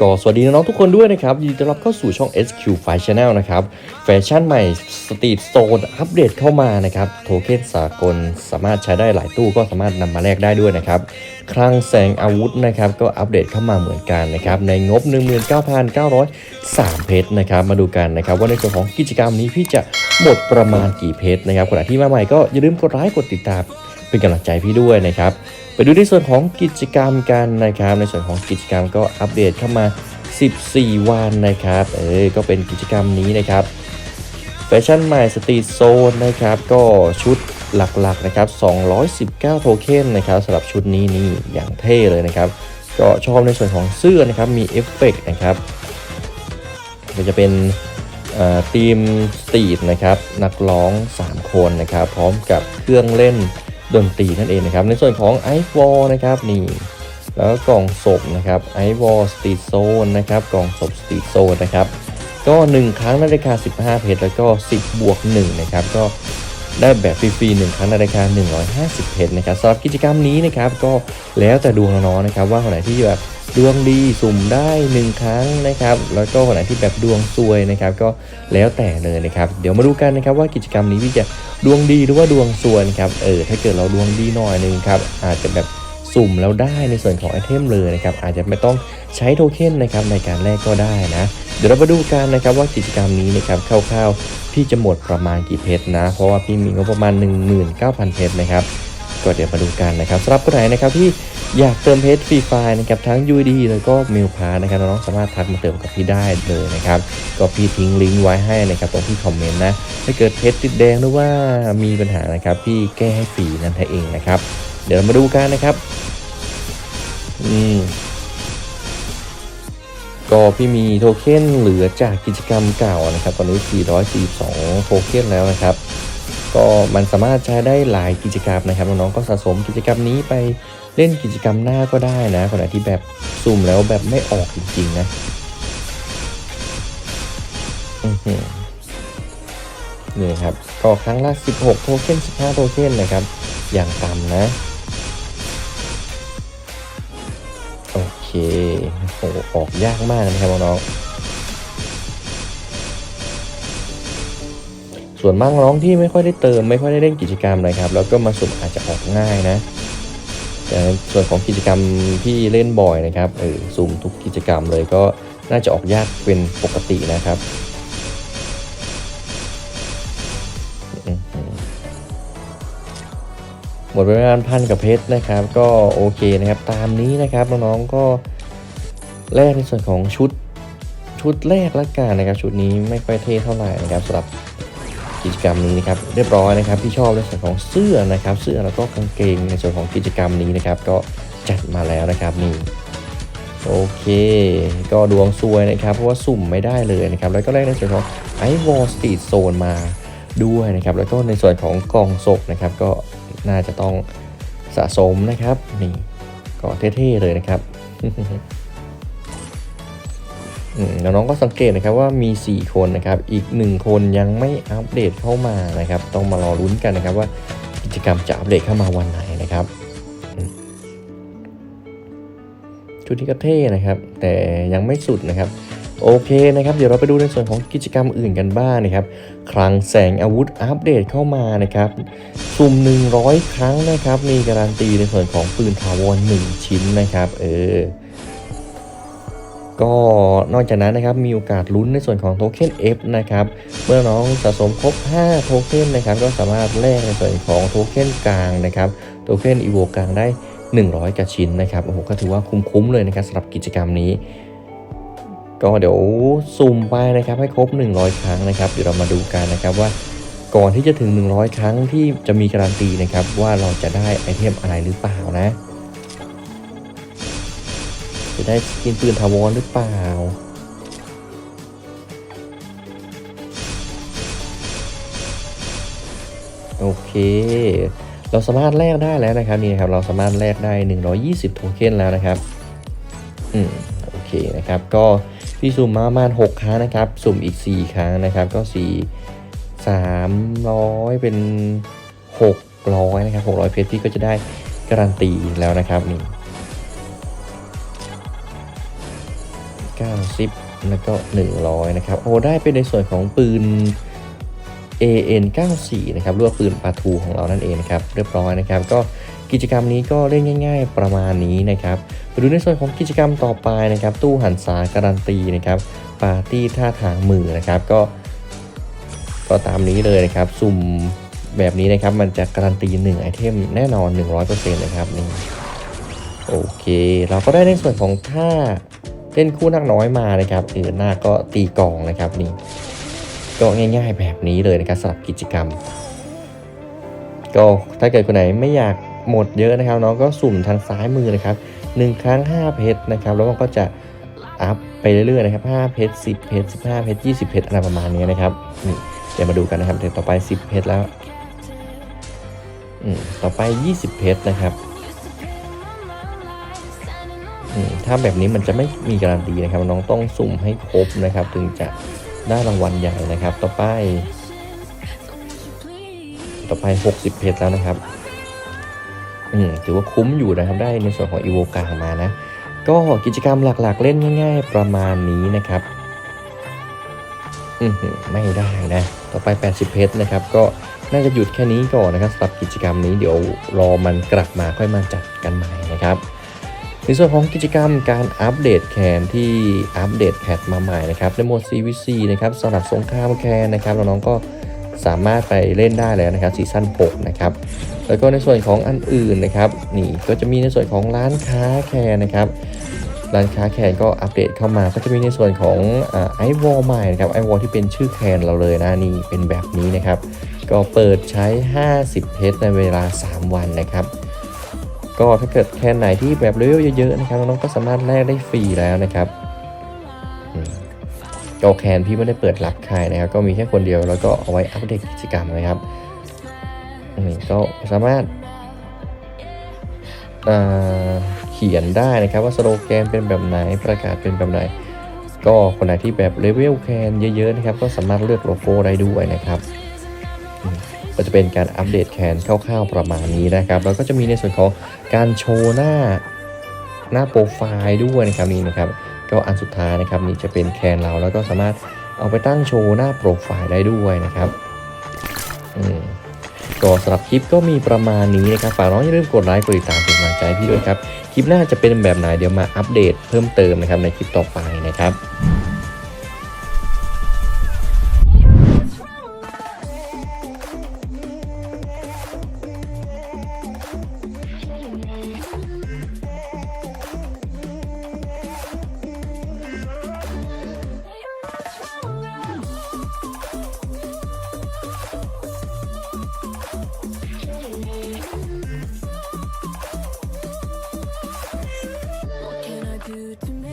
ก็สวัสดีน้องๆทุกคนด้วยนะครับ ยินดีต้อนรับเข้าสู่ช่อง SQ f i Channel นะครับ แฟชั่นใหม่สตรีทโซนอัปเดตเข้ามานะครับ โทเค็นสากลสามารถใช้ได้หลายตู้ก็สามารถนำมาแลกได้ด้วยนะครับ คลังแสงอาวุธนะครับ ก็อัปเดตเข้ามาเหมือนกันนะครับ ในงบ 19,903 เพชรนะครับ มาดูกันนะครับ ว่าในส่วนของกิจกรรมนี้พี่จะหมดประมาณกี่เพชรนะครับขณะที่มาใหม่ก็อย่าลืมกดไลค์กดติดตามเป็นกำลังใจพี่ด้วยนะครับ ไปดูในส่วนของกิจกรรมกันนะครับ ในส่วนของกิจกรรมก็อัปเดตเข้ามา 14 วันนะครับ เออก็เป็นกิจกรรมนี้นะครับแฟชั่นใหม่สตรีทโซนนะครับ ก็ชุดหลักๆนะครับ 219 โทเค็นนะครับสำหรับชุดนี้นี่อย่างเท่เลยนะครับ ก็ชอบในส่วนของเสื้อนะครับ มีเอฟเฟกต์นะครับก็จะเป็นทีมสตรีทนะครับ นักร้อง 3 คนนะครับ พร้อมกับเครื่องเล่น ดนตรีนั่นเองนะครับ ในส่วนของไอวอลนะครับนี่แล้วก็กล่องศพนะครับไอวอลสตรีทโซนนะครับกล่องศพสตรีทโซนนะครับก็ 1 ครั้งในราคา 15 เพชรแล้วก็ 10 บวก 1 นะครับ ก็ได้แบบฟรีๆ1ครั้งในราคา 150 เพชรนะครับสำหรับกิจกรรมนี้นะครับ ก็แล้วแต่ดวงน้องๆนะครับ ว่าคนไหนที่แบบ ดวงดีสุ่มได้ 1 ครั้งนะครับ แล้วก็คนไหนที่แบบดวงซวยนะครับ ก็แล้วแต่เลยนะครับ เดี๋ยวมาดูกันนะครับว่ากิจกรรมนี้พี่จะดวงดีหรือว่าดวงซวยครับ เออ ถ้าเกิดเราดวงดีหน่อยหนึงครับ อาจจะแบบสุ่มแล้วได้ในส่วนของไอเทมเลยนะครับ อาจจะไม่ต้องใช้โทเค็นนะครับในการแลกก็ได้นะ เดี๋ยวเรามาดูกันนะครับว่ากิจกรรมนี้นะครับคร่าวๆพี่จะหมดประมาณกี่เพชรนะ เพราะว่าพี่มีงบประมาณ 19,000 เพชรนะครับ ก็เดี๋ยวมาดูกันนะครับสำหรับคนไหนนะครับที่ อยากเติมเพชรฟรีไฟล์นะครับทั้ง UD แล้วก็มิลพานะครับน้องๆสามารถทักมาเติมกับพี่ได้เลยนะครับก็พี่ทิ้งลิงก์ไว้ให้นะครับตรงที่คอมเมนต์นะถ้าเกิดเพชรติดแดงหรือว่ามีปัญหานะครับพี่แก้ให้ฟรีนั่นเองนะครับ เดี๋ยวมาดูกันนะครับอืมก็พี่มีโทเค็นเหลือจากกิจกรรมเก่านะครับ ตอนนี้ 442 โทเค็นแล้วนะครับ ก็มันสามารถใช้ได้หลายกิจกรรมนะครับน้องๆก็สะสมกิจกรรมนี้ไป เล่นกิจกรรมหน้าก็ได้นะคนไหนที่แบบสุ่มแล้วแบบไม่ออกจริงๆนะนี่ครับก็ครั้งละ 16 โทเค็น 15 โทเค็นนะครับ อย่างต่ำนะ โอเคโอ้ออกยากมากนะครับน้องๆส่วนมากน้องที่ไม่ค่อยได้เติมไม่ค่อยได้เล่นกิจกรรมนะครับ แล้วก็มาสุ่มอาจจะออกง่ายนะ ส่วนของกิจกรรมที่เล่นบ่อยนะครับเออสุ่มทุกกิจกรรมเลยก็น่าจะออกยากเป็นปกตินะครับอือหือหมดไปประมาณพันกับเพชรนะครับ ก็โอเคนะครับ ตามนี้นะครับน้องๆก็แรกในส่วนของชุดชุดแรกละกันนะครับ ชุดนี้ไม่ค่อยเท่เท่าไหร่นะครับสำหรับ กิจกรรมนี้นะครับเรียบร้อยนะครับที่ชอบในส่วนของเสื้อนะครับ เสื้อแล้วก็กางเกงในส่วนของกิจกรรมนี้นะครับก็จัดมาแล้วนะครับนี่โอเค ก็ดวงซวยนะครับ เพราะว่าสุ่มไม่ได้เลยนะครับ แล้วก็แรกในส่วนของไอวอลสตรีทโซนมาด้วยนะครับ แล้วก็ในส่วนของกล่องศพนะครับ ก็น่าจะต้องสะสมนะครับนี่ก็เท่ๆเลยนะครับ น้องๆก็สังเกตนะครับว่ามี 4 คนนะครับอีก 1 คนยังไม่อัปเดตเข้ามานะครับ ต้องมารอลุ้นกันนะครับว่ากิจกรรมจะอัปเดตเข้ามาวันไหนนะครับชุดนี้ก็เท่นะครับ แต่ยังไม่สุดนะครับ โอเคนะครับ เดี๋ยวเราไปดูในส่วนของกิจกรรมอื่นกันบ้างนะครับคลังแสงอาวุธอัปเดตเข้ามานะครับสุ่ม 100 ครั้งนะครับ มีการันตีในส่วนของปืนถาวร1ชิ้นนะครับ เออ ก็นอกจากนั้นนะครับมีโอกาสลุ้นในส่วนของโทเค็น F นะครับเมื่อน้องสะสมครบ 5 โทเค็นนะครับก็สามารถแลกในส่วนของโทเค็นกลางนะครับโทเค็นอีโวกลางได้ 100กว่าชิ้นนะครับโอ้โหก็ถือว่าคุ้มๆเลยนะครับสำหรับกิจกรรมนี้ ก็เดี๋ยวซูมไปนะครับให้ครบ 100 ครั้งนะครับเดี๋ยวเรามาดูกันนะครับว่าก่อนที่จะถึง 100 ครั้งที่จะมีการันตีนะครับว่าเราจะได้ไอเทมอะไรหรือเปล่านะ จะได้สกินปืนถาวรหรือเปล่า โอเค เราสามารถแลกได้แล้วนะครับนี่นะครับ เราสามารถแลกได้ 120 โทเค็นแล้วนะครับอืมโอเคนะครับ ก็พี่สุ่มมาประมาณ6ครั้งนะครับ สุ่มอีก 4 ครั้งนะครับ ก็ 4 300 เป็น 600 นะครับ 600 เพชรพี่ก็จะได้การันตีแล้วนะครับนี่ 90 แล้วก็ 100 นะครับโอ้ได้เป็นในส่วนของปืน AN 94 นะครับหรือว่าปืนปาทูของเรานั่นเองนะครับ เรียบร้อยนะครับ ก็กิจกรรมนี้ก็เล่นง่าย ๆ ประมาณนี้นะครับไปดูในส่วนของกิจกรรมต่อไปนะครับ ตู้หันษาการันตีนะครับปาร์ตี้ท่าทางมือนะครับ ก็ ก็ตามนี้เลยนะครับ สุ่มแบบนี้นะครับ มันจะการันตี1ไอเทมแน่นอน 100%นะครับนี่โอเค เราก็ได้ในส่วนของท่า เล่นคู่นักน้อยมานะครับเออหน้าก็ตีกองนะครับนี่ก็ง่าย ๆ แบบนี้เลยนะครับสำหรับกิจกรรม ก็ถ้าเกิดคนไหนไม่อยากหมดเยอะนะครับน้องก็สุ่มทางซ้ายมือนะครับ1ครั้ง 5 เพชรนะครับ แล้วมันก็จะอัพไปเรื่อยๆนะครับ5เพชร10 เพชร15 เพชร20 เพชรอะไรประมาณนี้นะครับนี่เดี๋ยวมาดูกันนะครับเดี๋ยวต่อไป 10 เพชรแล้วอืมต่อไป 20 เพชรนะครับ ถ้าแบบนี้มันจะไม่มีการันตีนะครับ น้องต้องสุ่มให้ครบนะครับ ถึงจะได้รางวัลใหญ่นะครับ ต่อไป ต่อไป 60 เพชรแล้วนะครับ อืมถือว่าคุ้มอยู่นะครับ ได้ในส่วนของอีโวกามานะ ก็กิจกรรมหลักๆ เล่นง่าย ๆ ประมาณนี้นะครับ อือหือไม่ได้นะ ต่อไป 80 เพชรนะครับ ก็น่าจะหยุดแค่นี้ก่อนนะครับสำหรับกิจกรรมนี้เดี๋ยวรอมันกลับมาค่อยมาจัดกันใหม่นะครับ ในส่วนของกิจกรรมการอัปเดตแคนที่อัปเดตแพทมาใหม่นะครับในโหมด CVC นะครับสำหรับสงครามแคนนะครับน้องๆก็สามารถไปเล่นได้แล้วนะครับซีซั่น6นะครับแล้วก็ในส่วนของอันอื่นนะครับนี่ก็จะมีในส่วนของร้านค้าแคร์นะครับร้านค้าแคร์ก็อัปเดตเข้ามา ก็จะมีในส่วนของไอวอลใหม่นะครับไอวอลที่เป็นชื่อแคนเราเลยนะนี่เป็นแบบนี้นะครับ ก็เปิดใช้ 50 เพชรในเวลา 3 วันนะครับ ก็ถ้าเกิดแคนไหนที่แบบเลเวลเยอะๆนะครับน้องๆก็สามารถแลกได้ฟรีแล้วนะครับอืมก็แคนพี่ไม่ได้เปิดรับใครนะครับ ก็มีแค่คนเดียวแล้วก็เอาไว้อัปเดตกิจกรรมนะครับก็สามารถเขียนได้นะครับว่าสโลแกนเป็นแบบไหนประกาศเป็นแบบไหน ก็คนไหนที่แบบเลเวลแคนเยอะๆนะครับ ก็สามารถเลือกโลโก้ได้ด้วยนะครับ ก็จะเป็นการอัปเดตแคนคร่าวๆประมาณนี้นะครับ แล้วก็จะมีในส่วนของการโชว์หน้าหน้าโปรไฟล์ด้วยนะครับนี่นะครับ ก็อันสุดท้ายนะครับนี่จะเป็นแคนเราแล้วก็สามารถเอาไปตั้งโชว์หน้าโปรไฟล์ได้ด้วยนะครับอืมก็สำหรับคลิปก็มีประมาณนี้นะครับฝากน้องอย่าลืมกดไลค์กดติดตามเป็นกำลังใจพี่ด้วยครับ คลิปหน้าจะเป็นแบบไหนเดี๋ยวมาอัปเดตเพิ่มเติมนะครับในคลิปต่อไปนะครับ